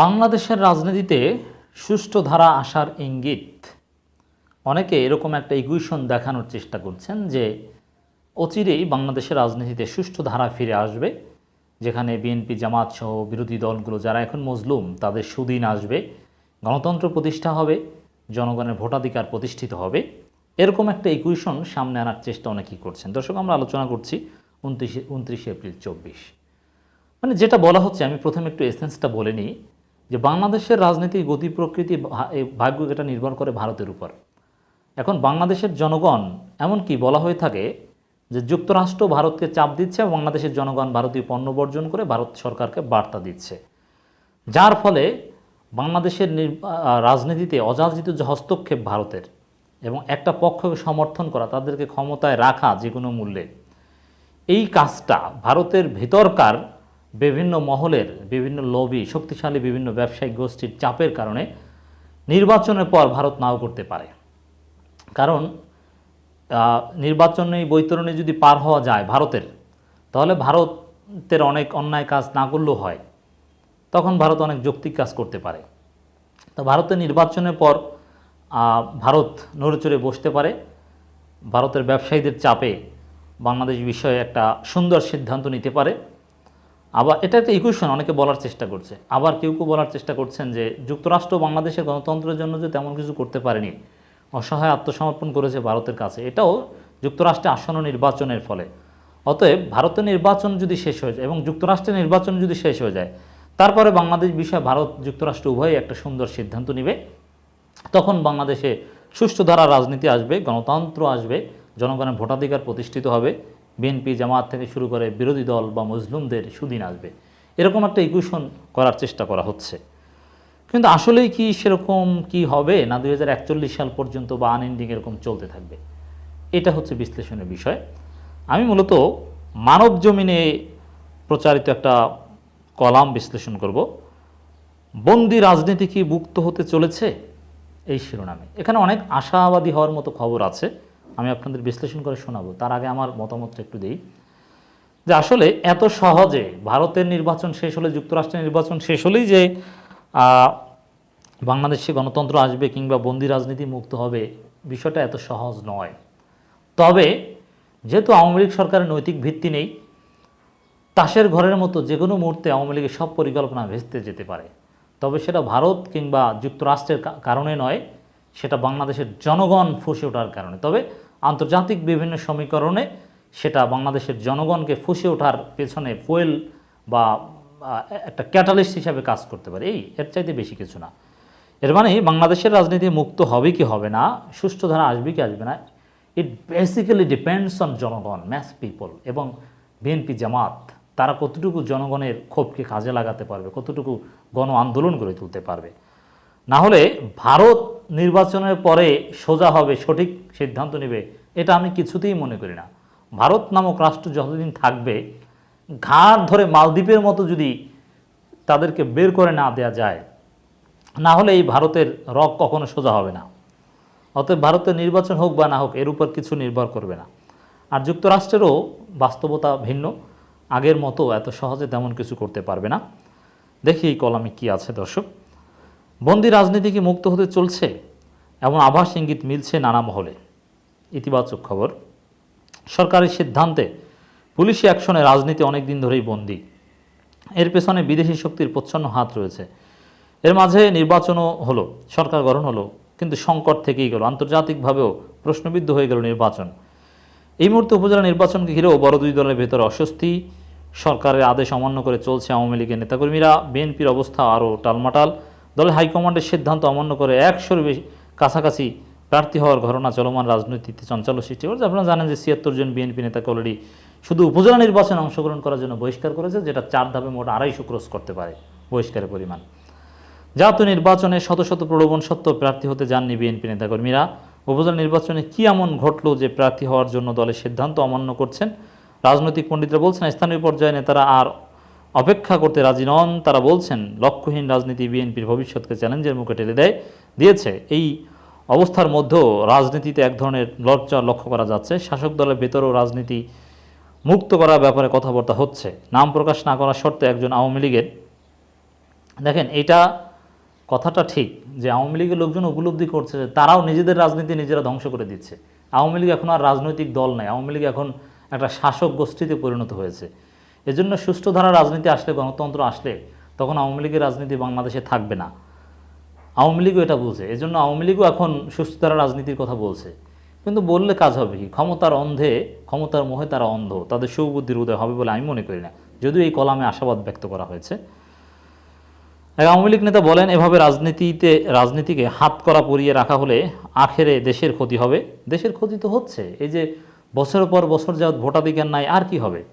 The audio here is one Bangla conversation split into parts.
বাংলাদেশের রাজনীতিতে সুষ্ঠু ধারা আসার ইঙ্গিত। অনেকে এরকম একটা ইকুয়েশন দেখানোর চেষ্টা করছেন যে অচিরেই বাংলাদেশের রাজনীতিতে সুষ্ঠু ধারা ফিরে আসবে, যেখানে বিএনপি জামাত সহ বিরোধী দলগুলো যারা এখন মজলুম, তাদের সুদিন আসবে, গণতন্ত্র প্রতিষ্ঠা হবে, জনগণের ভোটাধিকার প্রতিষ্ঠিত হবে। এরকম একটা ইকুয়েশন সামনে আনার চেষ্টা অনেকেই করছেন। দর্শক, আমরা আলোচনা করছি উনত্রিশে উনত্রিশে এপ্রিল চব্বিশ। মানে যেটা বলা হচ্ছে, আমি প্রথমে একটু এসেন্সটা বলে নিই। যে বাংলাদেশের রাজনীতির গতি প্রকৃতি ভাগ্য এটা নির্ভর করে ভারতের উপর। এখন বাংলাদেশের জনগণ এমনকি বলা হয়ে থাকে যে যুক্তরাষ্ট্র ভারতকে চাপ দিচ্ছে বাংলাদেশের জনগণ ভারতীয় পণ্য বর্জন করে ভারত সরকারকে বার্তা দিচ্ছে। যার ফলে বাংলাদেশের রাজনীতিতে অযাচিত যে হস্তক্ষেপ ভারতের এবং একটা পক্ষকে সমর্থন করা, তাদেরকে ক্ষমতায় রাখা যে কোনো মূল্যে, এই কাজটা ভারতের ভেতরকার বিভিন্ন মহলের বিভিন্ন লবি শক্তিশালী বিভিন্ন ব্যবসায়িক গোষ্ঠীর চাপের কারণে নির্বাচনের পর ভারত নাও করতে পারে। কারণ নির্বাচনে বৈতরণে যদি পার হওয়া যায় ভারতের, তাহলে ভারতের অনেক অন্যায় কাজ না করলেও হয়। তখন ভারত অনেক যৌক্তিক কাজ করতে পারে। তো ভারতের নির্বাচনের পর ভারত নড়েচড়ে বসতে পারে। ভারতের ব্যবসায়ীদের চাপে বাংলাদেশ বিষয়ে একটা সুন্দর সিদ্ধান্ত নিতে পারে। আবার এটা একটা ইকুয়েশন অনেকে বলার চেষ্টা করছে। আবার কেউ কেউ বলার চেষ্টা করছেন যে, যুক্তরাষ্ট্র বাংলাদেশের গণতন্ত্রের জন্য যে তেমন কিছু করতে পারেনি, অসহায় আত্মসমর্পণ করেছে ভারতের কাছে, এটাও যুক্তরাষ্ট্রে আসন্ন নির্বাচনের ফলে। অতএব ভারতের নির্বাচন যদি শেষ হয়ে যায় এবং যুক্তরাষ্ট্রের নির্বাচন যদি শেষ হয়ে যায়, তারপরে বাংলাদেশ বিষয়ে ভারত, যুক্তরাষ্ট্র উভয়ই একটা সুন্দর সিদ্ধান্ত নেবে। তখন বাংলাদেশে সুষ্ঠু ধারা রাজনীতি আসবে, গণতন্ত্র আসবে, জনগণের ভোটাধিকার প্রতিষ্ঠিত হবে। বিএনপি জামাত থেকে শুরু করে বিরোধী দল বা মুসলিমদের সুদিন আসবে। এরকম একটা ইকুয়েশন করার চেষ্টা করা হচ্ছে। কিন্তু আসলেই কি সেরকম কি হবে? না দুই হাজার একচল্লিশ সাল পর্যন্ত বা আনএন্ডিং এরকম চলতে থাকবে? এটা হচ্ছে বিশ্লেষণের বিষয়। আমি মূলত মানব জমিনে প্রচারিত একটা কলাম বিশ্লেষণ করব। বন্দি রাজনীতি কি মুক্ত হতে চলেছে? এই শিরোনামে। এখানে অনেক আশাবাদী হওয়ার মতো খবর আছে। আমি আপনাদের বিশ্লেষণ করে শোনাবো। তার আগে আমার মতামতটা একটু দিই। যে আসলে এত সহজে ভারতের নির্বাচন শেষ হলে, যুক্তরাষ্ট্রের নির্বাচন শেষ হলেই যে বাংলাদেশে গণতন্ত্র আসবে কিংবা বন্দি রাজনীতি মুক্ত হবে, বিষয়টা এত সহজ নয়। তবে যেহেতু আওয়ামী লীগ সরকারের নৈতিক ভিত্তি নেই, তাসের ঘরের মতো যে কোনো মুহূর্তে আওয়ামী লীগের সব পরিকল্পনা ভেস্তে যেতে পারে। তবে সেটা ভারত কিংবা যুক্তরাষ্ট্রের কারণে নয় সেটা বাংলাদেশের জনগণ ফুসে ওঠার কারণে। তবে আন্তর্জাতিক বিভিন্ন সমীকরণে সেটা বাংলাদেশের জনগণকে ফুসে ওঠার পেছনে ফুয়েল বা একটা ক্যাটালিস্ট হিসাবে কাজ করতে পারে। এই, এর চাইতে বেশি কিছু না। এর মানে বাংলাদেশের রাজনীতি মুক্ত হবে কি হবে না, সুষ্ঠু ধারা আসবে কি আসবে না ইট বেসিক্যালি ডিপেন্ডস অন জনগণ ম্যাস পিপল এবং বিএনপি জামাত। তারা কতটুকু জনগণের ক্ষোভকে কাজে লাগাতে পারবে, কতটুকু গণ আন্দোলন গড়ে তুলতে পারবে। না হলে ভারত নির্বাচনের পরে সোজা হবে, সঠিক সিদ্ধান্ত নেবে, এটা আমি কিছুতেই মনে করি না। ভারত নামক রাষ্ট্র যতদিন থাকবে, ঘাড় ধরে মালদ্বীপের মতো যদি তাদেরকে বের করে না দেয়া যায়, না হলে এই ভারতের রক কখনো সোজা হবে না। অতএব ভারতের নির্বাচন হোক বা না হোক, এর উপর কিছু নির্ভর করবে না। আর যুক্তরাষ্ট্রেরও বাস্তবতা ভিন্ন। আগের মতো এত সহজে তেমন কিছু করতে পারবে না। দেখি এই কলামে কি আছে, দর্শক। বন্দি রাজনীতি কি মুক্ত হতে চলছে, এমন আভাস ইঙ্গিত মিলছে নানা মহলে। ইতিবাচক খবর, সরকারের সিদ্ধান্তে পুলিশি অ্যাকশনে রাজনীতি অনেক দিন ধরেই বন্দী। এর পেছনে বিদেশি শক্তির প্রচ্ছন্ন হাত রয়েছে। এর মাঝে নির্বাচনও হলো, সরকার গঠন হলো, কিন্তু সংকট থেকেই গেল। আন্তর্জাতিকভাবেও প্রশ্নবিদ্ধ হয়ে গেল নির্বাচন। এই মুহূর্তে উপজেলা নির্বাচনকে ঘিরেও বড় দুই দলের ভেতরে অস্বস্তি। সরকারের আদেশ অমান্য করে চলছে আওয়ামী লীগের নেতাকর্মীরা। বিএনপির অবস্থা আরও টালমাটাল। দলের হাইকমান্ডের সিদ্ধান্ত অমান্য করে একশোর বেশি কাছাকাছি প্রার্থী হওয়ার ঘটনা চলমান রাজনীতিতে চঞ্চল সৃষ্টি করেছে। আপনারা জানেন যে ছিয়াত্তর জন বিএনপি নেতাকে অলরেডি শুধু উপজেলা নির্বাচনে অংশগ্রহণ করার জন্য বহিষ্কার করেছে, যেটা চার ধাপে মোট আড়াইশো ক্রস করতে পারে বহিষ্কারের পরিমাণ। জাতীয় নির্বাচনে শত শত প্রলোভন সত্ত্বেও প্রার্থী হতে যাননি বিএনপি নেতাকর্মীরা। উপজেলা নির্বাচনে কি এমন ঘটলো যে প্রার্থী হওয়ার জন্য দলের সিদ্ধান্ত অমান্য করছেন? রাজনৈতিক পণ্ডিতরা বলছেন, স্থানীয় পর্যায়ে নেতারা আর অপেক্ষা করতে রাজি নন, তারা বলছেন, লক্ষ্যহীন রাজনীতি বিএনপির ভবিষ্যৎকে চ্যালেঞ্জের মুখে ঠেলে দেয়, দিয়েছে। এই অবস্থার মধ্যেও রাজনীতিতে এক ধরনের লজ্জা লক্ষ্য করা যাচ্ছে। শাসক দলের ভেতরেও রাজনীতি মুক্ত করার ব্যাপারে কথাবার্তা হচ্ছে। নাম প্রকাশ না করার শর্তে একজন আওয়ামী লীগের দেখেন, এটা কথাটা ঠিক যে আওয়ামী লীগের লোকজন উপলব্ধি করছে যে তারাও নিজেদের রাজনীতি নিজেরা ধ্বংস করে দিচ্ছে। আওয়ামী লীগ এখন আর রাজনৈতিক দল নাই। আওয়ামী লীগ এখন একটা শাসক গোষ্ঠীতে পরিণত হয়েছে। এজন্য সুষ্ঠু ধারা রাজনীতি আসলে, গণতন্ত্র আসলে তখন আওয়ামী লীগের রাজনীতি বাংলাদেশে থাকবে না। আওয়ামী লীগও এটা বুঝে এজন্য আওয়ামী লীগও এখন সুস্থ ধারা রাজনীতির কথা বলছে। কিন্তু বললে কাজ হবে কি? ক্ষমতার অন্ধে, ক্ষমতার মোহে তারা অন্ধ। তাদের সুবুদ্ধির উদয় হবে বলে আমি মনে করি না। যদিও এই কলামে আশাবাদ ব্যক্ত করা হয়েছে। আওয়ামী লীগ নেতা বলেন, এভাবে রাজনীতিতে, রাজনীতিকে হাত করা পরিয়ে রাখা হলে আখেরে দেশের ক্ষতি হবে। দেশের ক্ষতি তো হচ্ছে। এই যে বছরের পর বছর যাওয়াত ভোটাধিকার নাই, আর কি হবে?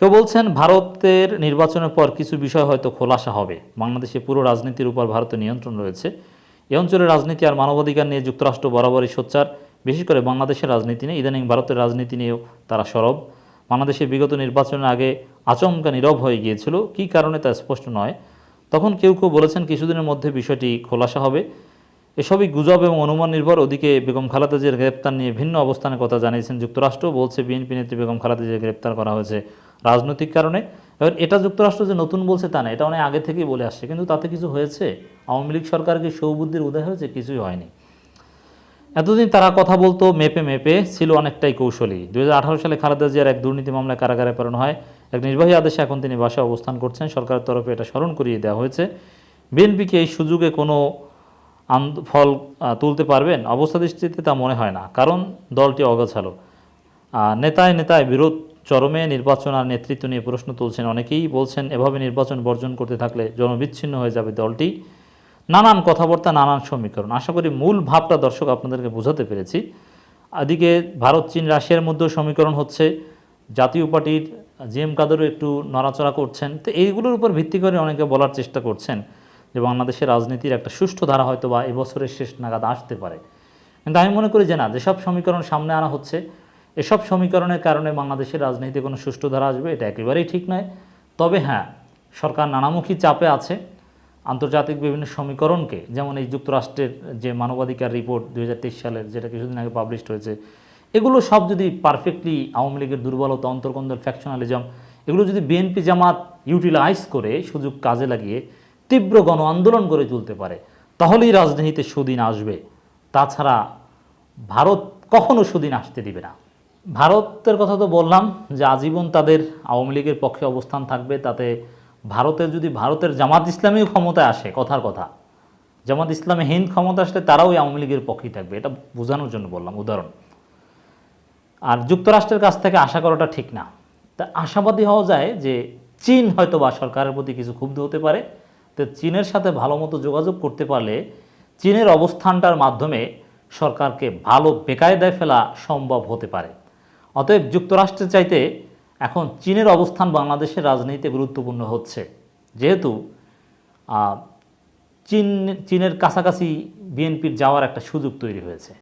কেউ বলছেন ভারতের নির্বাচনের পর কিছু বিষয় হয়তো খোলাসা হবে। বাংলাদেশে পুরো রাজনীতির উপর ভারতের নিয়ন্ত্রণ রয়েছে। এই অঞ্চলের রাজনীতি আর মানবাধিকার নিয়ে যুক্তরাষ্ট্র বরাবরই সোচ্চার। বিশেষ করে বাংলাদেশের রাজনীতি নিয়ে, ইদানিং ভারতের রাজনীতি নিয়েও তারা সরব। বাংলাদেশে বিগত নির্বাচনের আগে আচমকা নীরব হয়ে গিয়েছিল। কী কারণে তা স্পষ্ট নয়। তখন কেউ কেউ বলেছেন কিছুদিনের মধ্যে বিষয়টি খোলাসা হবে। এসবই গুজব এবং অনুমান নির্ভর। ওদিকে বেগম খালেদা জিয়ার গ্রেপ্তার নিয়ে ভিন্ন অবস্থানের কথা জানিয়েছেন যুক্তরাষ্ট্র, বলছে বিএনপি নেত্রী বেগম খালেদা গ্রেপ্তার করা হয়েছে রাজনৈতিক কারণে। এবার এটা যুক্তরাষ্ট্র যে নতুন বলছে তা না, এটা অনেক আগে থেকেই বলে আসছে, কিন্তু তাতে কিছু হয়েছে? আওয়ামী লীগ সরকারকে সৌবুদ্ধির উদয় হয়েছে? কিছুই হয়নি। এতদিন তারা কথা বলতো, মেপে মেপে ছিল অনেকটাই কৌশলী। দুই হাজার আঠারো সালে খালেদা জিয়ার এক দুর্নীতি মামলায় কারাগারে প্রেরণ হয়। এক নির্বাহী আদেশে এখন তিনি বাসায় অবস্থান করছেন। সরকারের তরফে এটা স্মরণ করিয়ে দেওয়া হয়েছে। বিএনপিকে এই সুযোগে কোনো ফল তুলতে পারবেন, অবস্থা দৃষ্টিতে তা মনে হয় না। কারণ দলটি অগোছালো। নেতায় নেতায় বিরোধ, চরমে নির্বাচন আর নেতৃত্ব নিয়ে প্রশ্ন তুলছেন অনেকেই। বলছেন, এভাবে নির্বাচন বর্জন করতে থাকলে জনবিচ্ছিন্ন হয়ে যাবে দলটি। নানান কথাবার্তা, নানান সমীকরণ। আশা করি মূল ভাবটা দর্শক আপনাদেরকে বোঝাতে পেরেছি। এদিকে ভারত, চীন, রাশিয়ার মধ্যেও সমীকরণ হচ্ছে। জাতীয় পার্টির জি এম কাদেরও একটু নড়াচড়া করছেন। তো এইগুলোর উপর ভিত্তি করে অনেকে বলার চেষ্টা করছেন। যে বাংলাদেশের রাজনীতির একটা সুষ্ঠু ধারা হয়তো বা এবছরের শেষ নাগাদ আসতে পারে। কিন্তু আমি মনে করি যে না, যেসব সমীকরণ সামনে আনা হচ্ছে, এসব সমীকরণের কারণে বাংলাদেশের রাজনীতিতে কোনো সুষ্ঠু ধারা আসবে, এটা একেবারেই ঠিক নয়। তবে হ্যাঁ সরকার নানামুখী চাপে আছে। আন্তর্জাতিক বিভিন্ন সমীকরণকে, যেমন এই যুক্তরাষ্ট্রের যে মানবাধিকার রিপোর্ট দুই হাজার তেইশ সালের, যেটা কিছুদিন আগে পাবলিশড হয়েছে, এগুলো সব যদি পারফেক্টলি আওয়ামী লীগের দুর্বলতা অন্তর্কন্দল ফ্যাকশনালিজম এগুলো যদি বিএনপি জামাত ইউটিলাইজ করে সুযোগ কাজে লাগিয়ে তীব্র গণ আন্দোলন করে তুলতে পারে, তাহলেই রাজনীতিতে সুদিন আসবে। তাছাড়া ভারত কখনো সুদিন আসতে দিবে না। ভারতের কথা তো বললাম যে আজীবন তাদের আওয়ামী লীগের পক্ষে অবস্থান থাকবে, তাতে ভারতের যদি ভারতের জামাত ইসলামী ক্ষমতায় আসে, কথার কথা। জামাত ইসলামে হিন্দ ক্ষমতা আসলে তারাও আওয়ামী লীগের পক্ষেই থাকবে, এটা বোঝানোর জন্য বললাম, উদাহরণ। আর যুক্তরাষ্ট্রের কাছ থেকে আশা করাটা ঠিক না। তা আশাবাদী হওয়া যায় যে চীন হয়তো বা সরকারের প্রতি কিছু ক্ষুব্ধ হতে পারে তো চীনের সাথে ভালো মতো যোগাযোগ করতে পারলে চীনের অবস্থানটার মাধ্যমে সরকারকে ভালো বেকায়দায় ফেলা সম্ভব হতে পারে। অতএব যুক্তরাষ্ট্রের চাইতে এখন চীনের অবস্থান বাংলাদেশের রাজনীতিতে গুরুত্বপূর্ণ হচ্ছে। যেহেতু চীন, চীনের কাছাকাছি বিএনপির যাওয়ার একটা সুযোগ তৈরি হয়েছে।